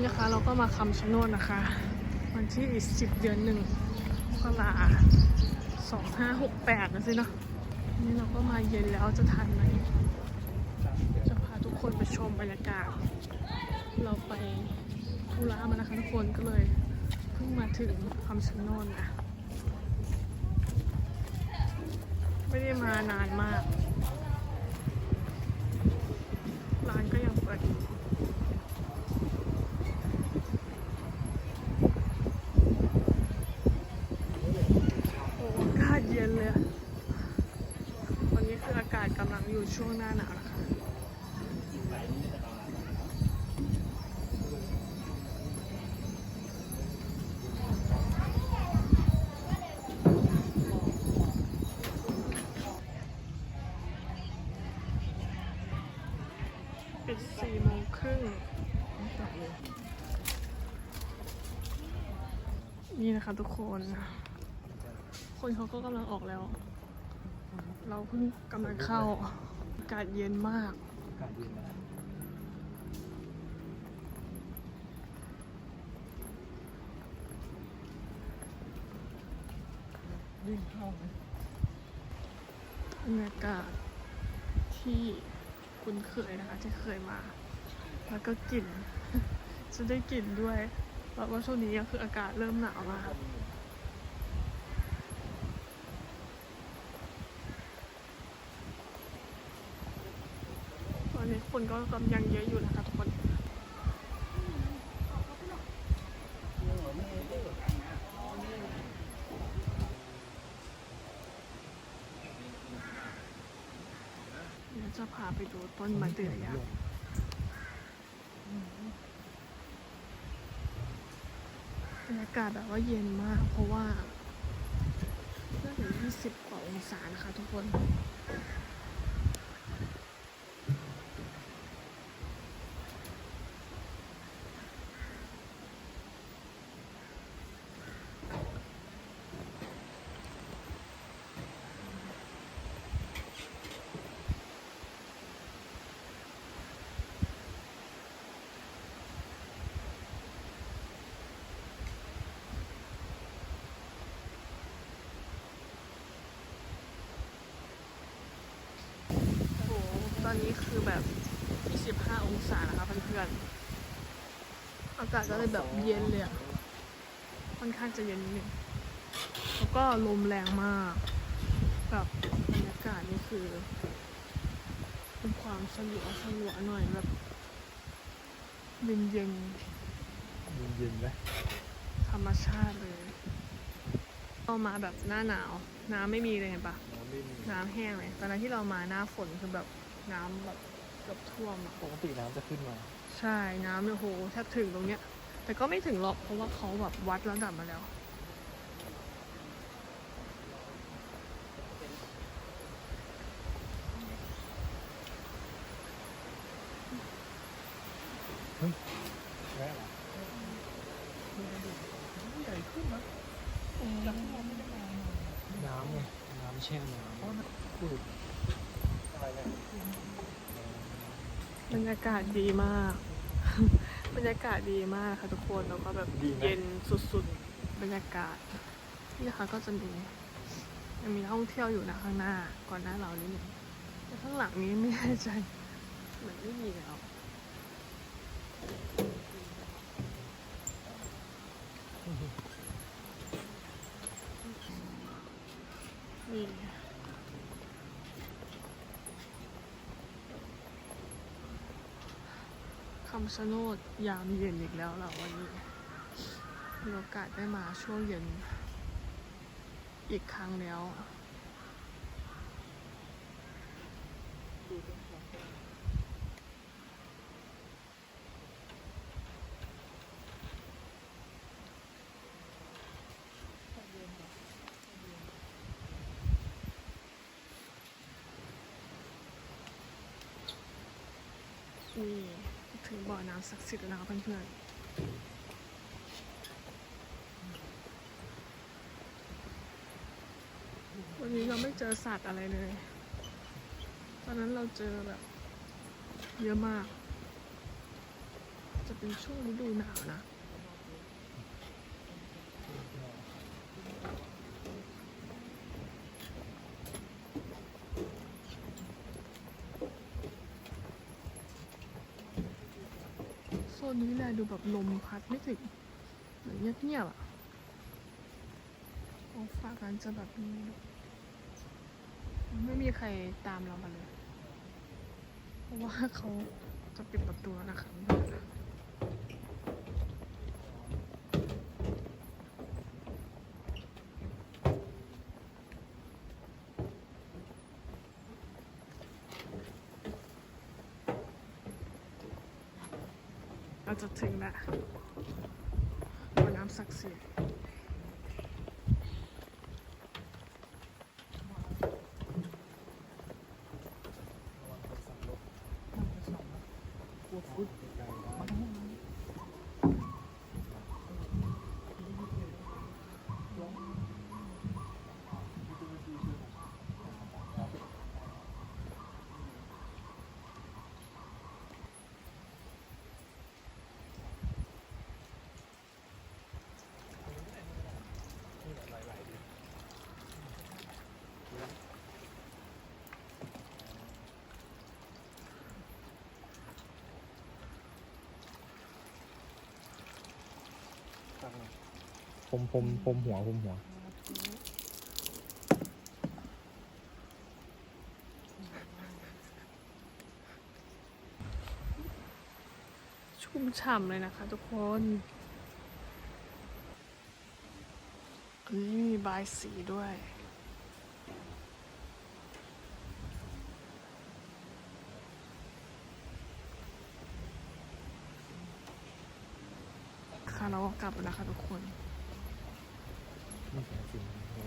นี่นะคะ เราก็มาคำชะโนดนะคะ วันที่10เดือนหนึ่งกราสองห้าหกแปดนะสิเนาะนี่เราก็มาเย็นแล้วจะทันไหมจะพาทุกคนไปชมบรรยากาศ เราไปธุระมานะคะทุกคนก็เลยเพิ่งมาถึงคำชะโนดนะไม่ได้มานานมาก ร้านก็ยังเปิดอยู่โอ้อากาศเย็นเลยตอนนี้คืออากาศกำลังอยู่ช่วงหน้าหนาวนะคะปิดสี่โมงครึ่งนี่นะคะทุกคน คนเขาก็กำลังออกแล้ว เราเพิ่งกำลังเข้า อากาศเย็นมาก อากาศเย็นนะวิ่งเข้าไหมบรรยากาศที่คุ้นเคยนะคะ ที่เคยมา แล้วก็กลิ่นจะได้กลิ่นด้วยเพราะว่าช่วงนี้ก็คืออากาศเริ่มหนาวมาก ตอนนี้ คนก็กำลังเยอะอยู่นะคะทุกคนเดี๋ยวจะพาไปดูต้นมะเดื่อยักษ์บรรยากาศแบบว่าเย็นมาก เพราะว่าน่าจะ20กว่าองศานะคะทุกคน อนนี้คือแบบ 25 องศานะคะเพื่อนๆ อากาศก็เลยแบบเย็นเลยอะค่อนข้างจะเย็นนิดนึงแล้วก็ลมแรงมากแบบบรรยากาศนี่คือเป็นความสลัวสลัวหน่อยแบบเย็นเย็นเย็นๆไหมๆธรรมชาติเลย เรามาแบบหน้าหนาว น้ำไม่มีเลยเห็นปะน้ำไม่มีน้ำแห้งเลย ตอนนั้นที่เรามาหน้าฝนคือแบบ น้ำแบบเกือบท่วมอะปกติน้ำจะขึ้นมา ใช่น้ำเนี่ยโหแทบถึงตรงเนี้ย แต่ก็ไม่ถึงหรอกเพราะว่าเขาแบบวัดระดับมาแล้วแม่เหรอใหญ่ขึ้นนะน้ำไงน้ำแช่น้ำดูดอะไรเนี่ย บรรยากาศดีมาก บรรยากาศดีมากค่ะทุกคนแล้วก็แบบเย็นสุดๆ บรรยากาศ นี่นะคะก็จะมียังมีนักท่องเที่ยวอยู่นะข้างหน้าก่อนหน้าเรานิดนึงแต่ข้างหลังนี้ไม่แน่ใจเหมือนไม่มีแล้ว นี่คำชะโนดยามเย็นอีกแล้วเหราวันนี้มีโอกาสได้มาช่วงเย็น อีกครั้งแล้วนี่ ถึงบ่อน้ำศักดิ์สิทธิ์แล้วนะคะเพื่อนๆวันนี้เราไม่เจอสัตว์อะไรเลย ตอนนั้นเราเจอแบบ เยอะมาก จะเป็นช่วงฤดูหนาวนะ ซนนี้แหละดูแบบลมพัดไม่ถึงเหมือนเงียบๆอะของฝากกันจะแบบนี้ไม่มีใครตามเรามาเลย เพราะว่าเขาจะปิดประตูแล้วนะคะ เราจะถึงแล้วบ่อน้ำศักดิ์สิทธิ์ ผมผมผมหัวผมหัว ชุ่มฉ่ำเลยนะคะทุกคนอันนี้มีบายสีด้วย ค่ะเราก็กลับแล้วนะคะทุกคน นี่เป็นสิ่ง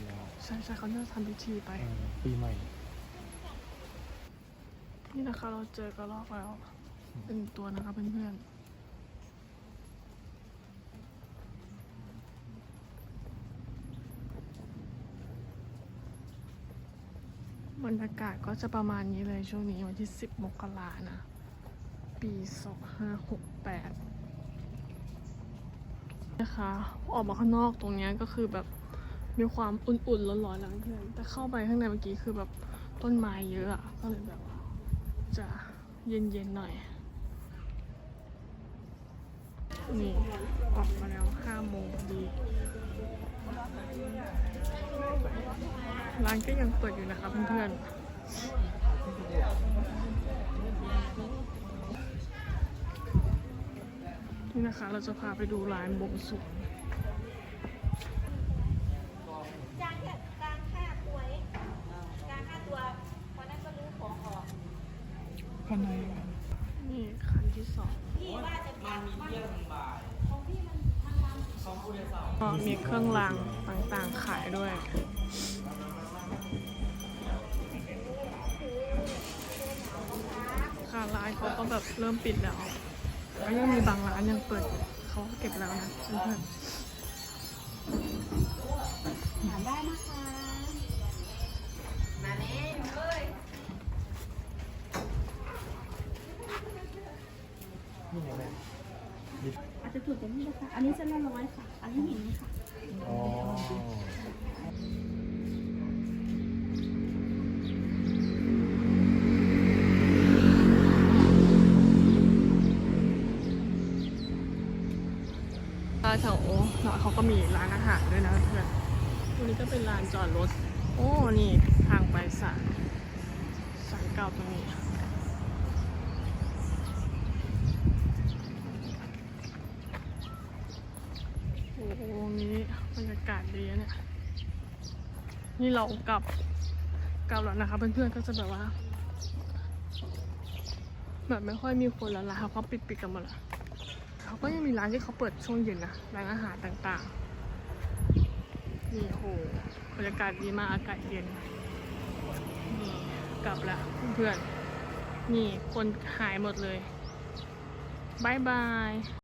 ยาวใช่ใช่เขาจะทำพิธีไปๆเออปีใหม่ นี่นะคะเราเจอกระรอกแล้วเป็นงตัวนะคะเพื่อนๆบรรยากาศก็จะประมาณนี้เลยช่วงนี้วันที่ 10 มกรานะ ปี 2568 นะคะ ออกมาข้างนอกตรงเนี้ยก็คือแบบ มีความอุ่นๆร้อนๆนะเพื่อนแต่เข้าไปข้างในเมื่อกี้คือแบบต้นไม้เยอะอะก็เลยแบบจะเย็นๆหน่อย นี่ออกมาแล้วห้าโมงดี ร้านก็ยังเปิดอยู่นะคะเพื่อนๆ นี่นะคะเราจะพาไปดูร้านบงสรวง จ้างแค่กลางค่าตัวเองกลางค่าตัวเพราะนั้นก็รู้ของออก ภายในร้านนี่คันที่สอง พี่ว่าจะ มีเครื่องรางต่างๆขายด้วย ค่ะร้านเขาก็แบบเริ่มปิดแล้วก็ยังมีบางร้านยังเปิดเขาก็เก็บแล้วนะเพื่อน จจะถูกกว่านี้นะคะ อันนี้เส้นละร้อยค่ะ อันนี้หินค่ะ อ๋อๆร้านแถวหนอยเขาก็มีร้านอาหารด้วยนะเพื่อนตรงนี้ก็เป็นลานจอดรถ โอ้ นี่ทางไปศาลศาลเก่าตรงนี้ โอ้โหนี้บรรยากาศดีอะเนี่ย นี่เรากลับกลับแล้วนะคะเพื่อนๆก็จะแบบว่าแบบไม่ค่อยมีคนแล้วร้านเขาปิดปิดกันหมดแล้วเขาก็ยังมีร้านที่เขาเปิดช่วงเย็นนะร้านอาหารต่างๆนี่โหบรรยากาศดีมากอากาศเย็นนี่กลับล้วเพื่อนๆนี่คนหายหมดเลยบายบาย